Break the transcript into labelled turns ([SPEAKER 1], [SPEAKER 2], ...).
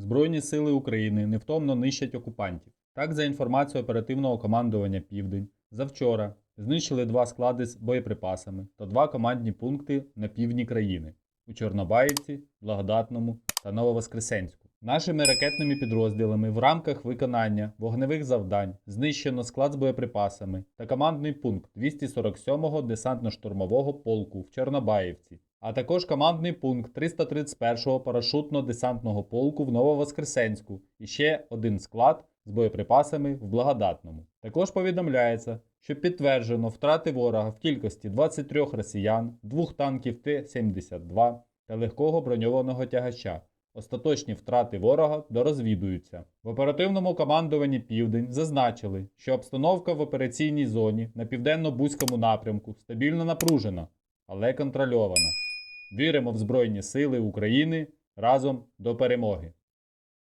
[SPEAKER 1] Збройні сили України невтомно нищать окупантів. Так, за інформацією оперативного командування Південь, завчора знищили два склади з боєприпасами та два командні пункти на півдні країни у Чорнобаївці, Благодатному та Нововоскресенську. Нашими ракетними підрозділами в рамках виконання вогневих завдань знищено склад з боєприпасами та командний пункт 247-го десантно-штурмового полку в Чорнобаївці, а також командний пункт 331-го парашутно-десантного полку в Нововоскресенську і ще один склад з боєприпасами в Благодатному. Також повідомляється, що підтверджено втрати ворога в кількості 23 росіян, двох танків Т-72 та легкого броньованого тягача. Остаточні втрати ворога дорозвідуються. В оперативному командуванні Південь зазначили, що обстановка в операційній зоні на південно-бузькому напрямку стабільно напружена, але контрольована. Віримо в Збройні Сили України разом до перемоги.